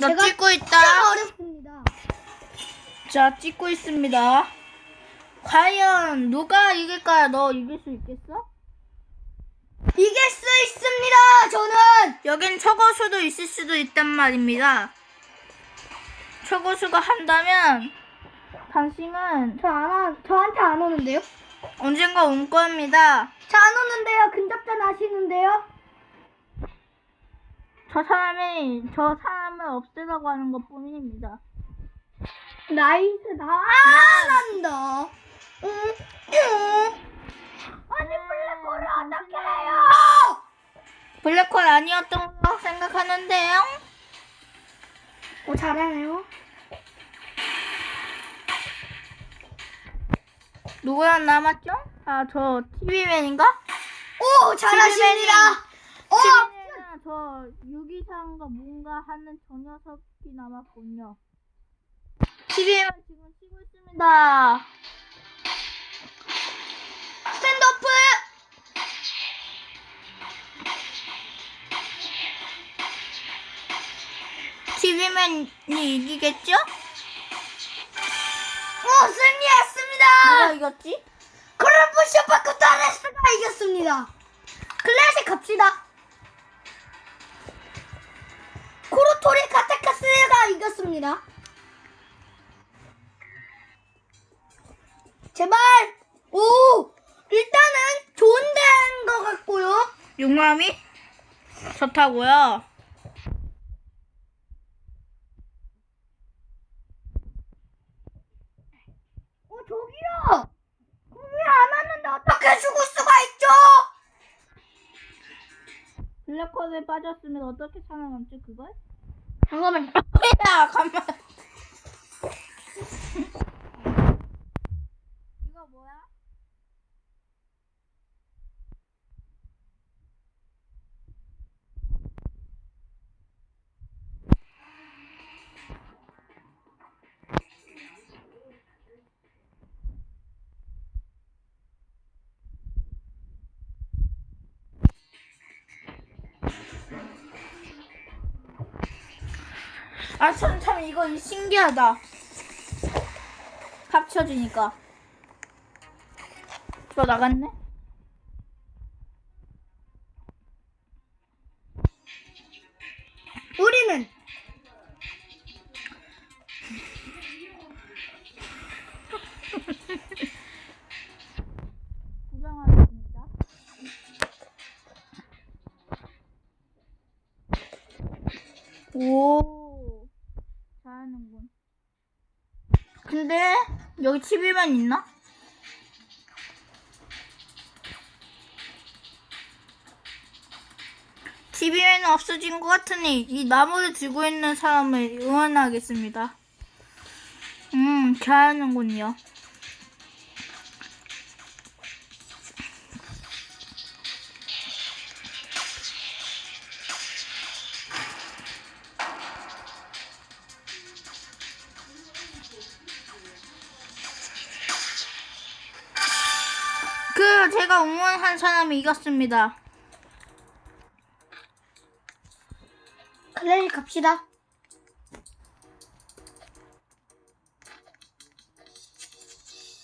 나 제가 찍고 참 있다. 어렵습니다. 자, 찍고 있습니다. 과연 누가 이길까요? 너 이길 수 있겠어? 이길 수 있습니다. 저는 여긴 초고수도 있을 수도 있단 말입니다. 초고수가 한다면 당신은 저안 와, 저한테 안 오는데요? 언젠가 올 겁니다. 저 안 오는데요. 근접전 하시는데요? 저 사람이 저 사람을 없애라고 하는 것 뿐입니다. 나이스 나 난다. 응, 응. 아니 블랙홀을 어떻게 해요? 블랙홀 아니었던 거 생각하는데요? 오 잘하네요. 누구랑 남았죠? 아, 저 TV맨인가? 오 잘하십니다. 어 TV맨은 저 유기상과 뭔가 하는 저 녀석이 남았군요. TV맨 지금 쉬고 있습니다. 스탠드오프. TV맨이 이기겠죠? 오 승리했습니다. 누가 이겼지? 크루프 슈퍼크 타레스가 이겼습니다. 클래식 갑시다. 코로토리 카테카스가 이겼습니다. 제발. 오 일단은 좋은 데인 것 같고요. 용암이 좋다고요. 어 저기요. 왜 안 왔는데 어떻게 죽을 수가 있죠? 블랙홀에 빠졌으면 어떻게 살아남지 그걸? 잠깐만요. 야, 잠깐만. 이거 뭐야? 아, 참, 참, 이거 신기하다. 합쳐지니까. 저 나갔네? 우리는 구경하겠습니다. 오, 잘 하는군. 근데, 여기 TV만 있나? TV맨은 없어진 것 같으니 이 나무를 들고 있는 사람을 응원하겠습니다. 음, 잘하는군요. 제가 응원한 사람이 이겼습니다. 클래식 갑시다.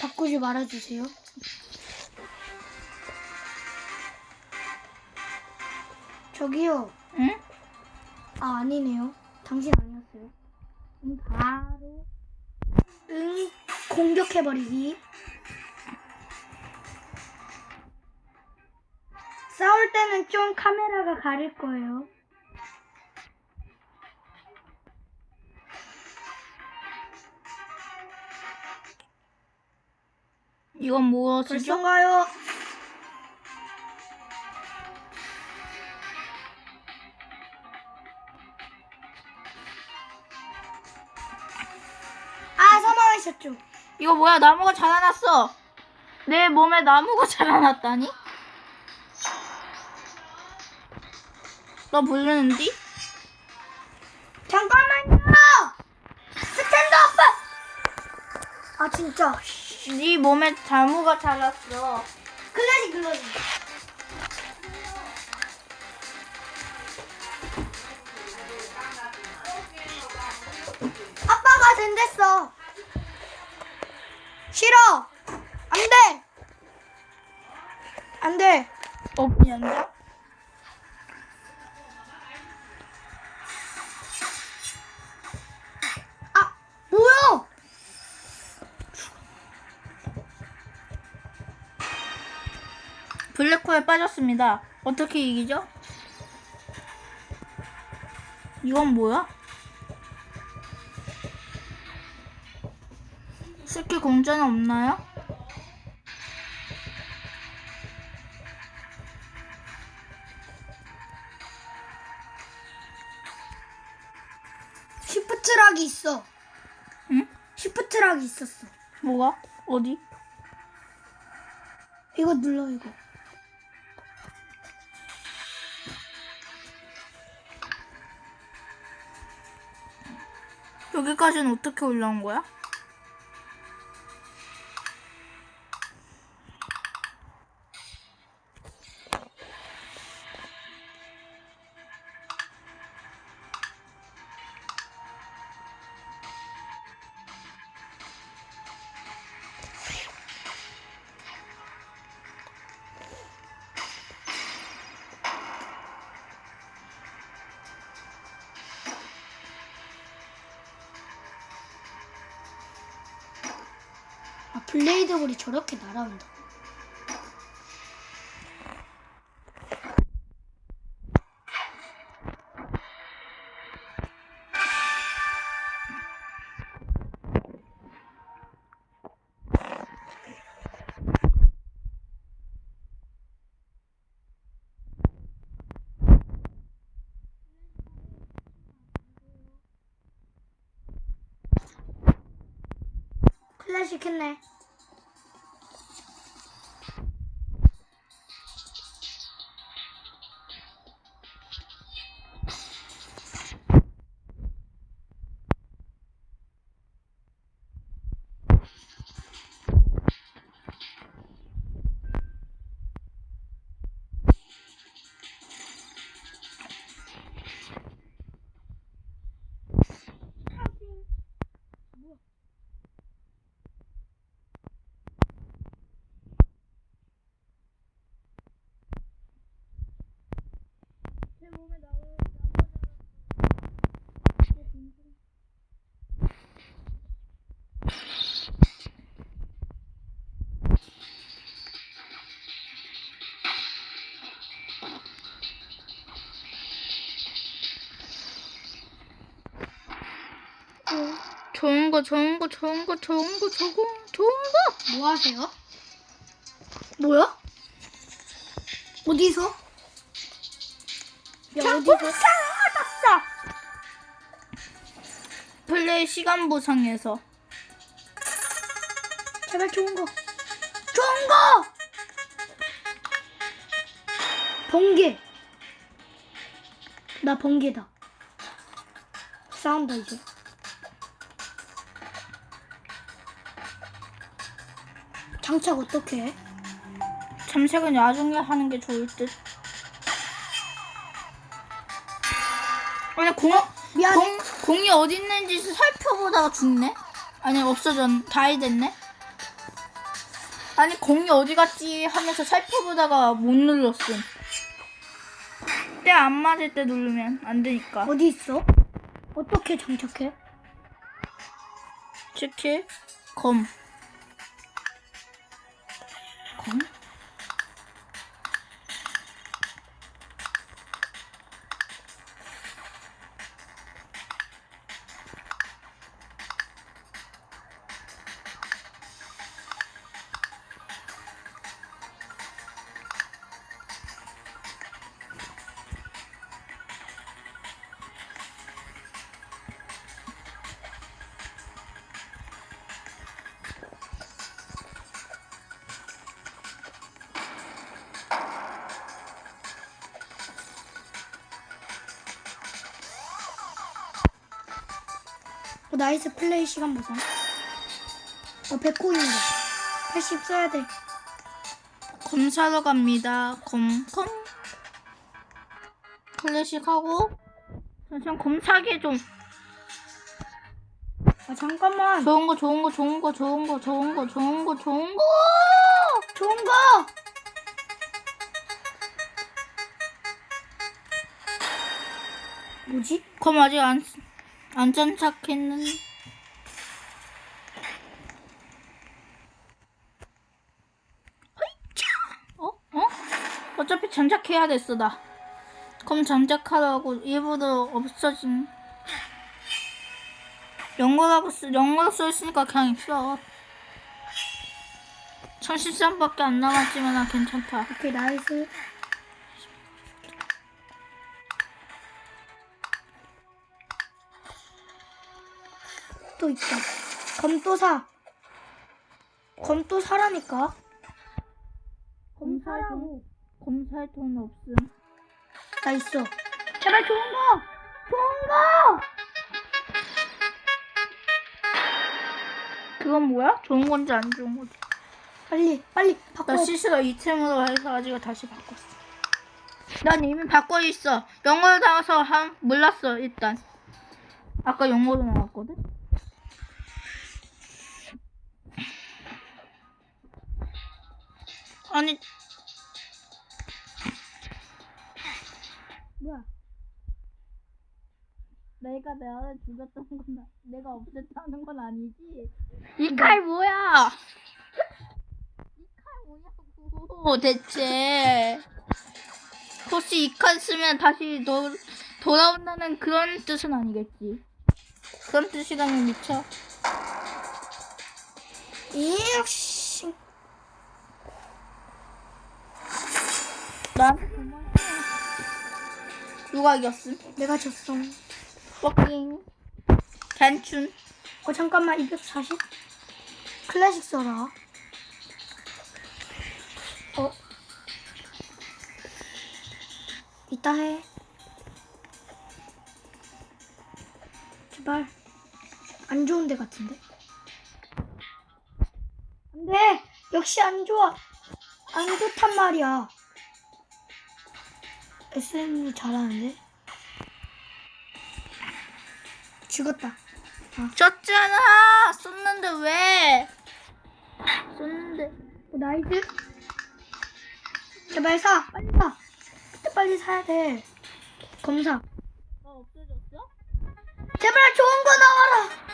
바꾸지 말아주세요. 저기요. 응? 아 아니네요. 당신 아니었어요. 음, 바로 응 공격해버리기. 싸울 때는 좀 카메라가 가릴 거예요. 이건 무엇이죠? 벌써인가요? 아 사망하셨죠? 이거 뭐야? 나무가 자라났어. 내 몸에 나무가 자라났다니? 너 부르는디? 잠깐만요. 스탠드업. 아 진짜. 네 몸에 나무가 자랐어. 클래식 클래식. 아빠가 된댔어. 싫어. 안 돼. 안 돼. 어, 미안해. 아, 블랙홀에 빠졌습니다. 어떻게 이기죠? 이건 뭐야? 스킬 공짜는 없나요? 시프트락이 있어. 응? 시프트락이 있었어. 뭐가? 어디? 이거 눌러 이거. 여기까지는 어떻게 올라온 거야? 블레이드볼이 저렇게 날아온다. 클래식 했네. 좋은 거, 좋은 거, 좋은 거, 좋은 거, 좋은 거, 좋은 거. 뭐 하세요? 뭐야? 어디서? 야, 어디서? 얻었어. 플레이 시간 보상에서 제발 좋은 거. 좋은 거! 번개. 나 번개다. 싸운다, 이제. 장착 어떻게 해? 잠색은 나중에 하는 게 좋을 듯. 아니 공, 미안해. 공 공이 어디 있는지 살펴보다가 죽네. 아니 없어졌, 다이 됐네. 아니 공이 어디 갔지 하면서 살펴보다가 못 눌렀음. 때 안 맞을 때 누르면 안 되니까. 어디 있어? 어떻게 장착해? 치킨 검. 검? 어, 나이스 플레이 시간 보자. 어, 100코인이다. 80 써야 돼. 검 사러 갑니다. 검, 검. 클래식 하고. 잠시만, 검 사게 좀. 아, 잠깐만. 좋은 거, 좋은 거, 좋은 거, 좋은 거, 좋은 거, 좋은 거, 좋은 거! 좋은 거! 뭐지? 검 아직 안, 쓰... 안 장착했는 어? 어? 어차피 장착해야 됐어 나 그럼 장착하라고 일부러 없어진 영어라고 쓰 영어로 써있으니까 그냥 있어 1013밖에 안 남았지만 난 괜찮다 오케이 나이스. 또 있다. 검또 사. 검또 사라니까. 검 검사할 돈, 사라고. 검사할 돈 없음 나 있어. 제발 좋은 거. 좋은 거. 그건 뭐야? 좋은 건지 안 좋은 건지 빨리 빨리 바꿔. 나 시스가 이템으로 해서 가지고 다시 바꿨어. 난 이미 바꿔 있어. 영어로 나와서 한 몰랐어 일단. 아까 영어로 나왔거든. 아니 뭐야? 내가 내가 죽였던 건 아- 내가 없앴다는 건 아니지. 이 칼 뭐야? 이칼 뭐냐고 대체. 혹시 이 칼 쓰면 다시 도, 돌아온다는 그런 뜻은 아니겠지. 그런 뜻이라면 미쳐. 이씨. 난. 누가 이겼음? 내가 졌어. 워킹. 괜춘. 어 잠깐만 240 클래식 써라 어 이따 해 제발 안 좋은 데 같은데 안 돼 역시 안 좋아 안 좋단 말이야 SM이 잘하는데 죽었다 졌잖아. 썼는데 왜? 썼는데. 어, 나이스. 제발 사. 빨리 사. 그때 빨리 사야 돼. 검사. 어 없어졌어? 제발 좋은 거 나와라.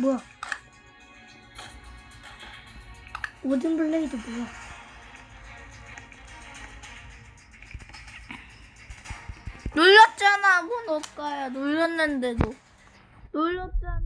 뭐야? 오든 블레이드 뭐야? 놀렸잖아, 뭐 번호가야. 놀렸는데도. 놀렸잖아.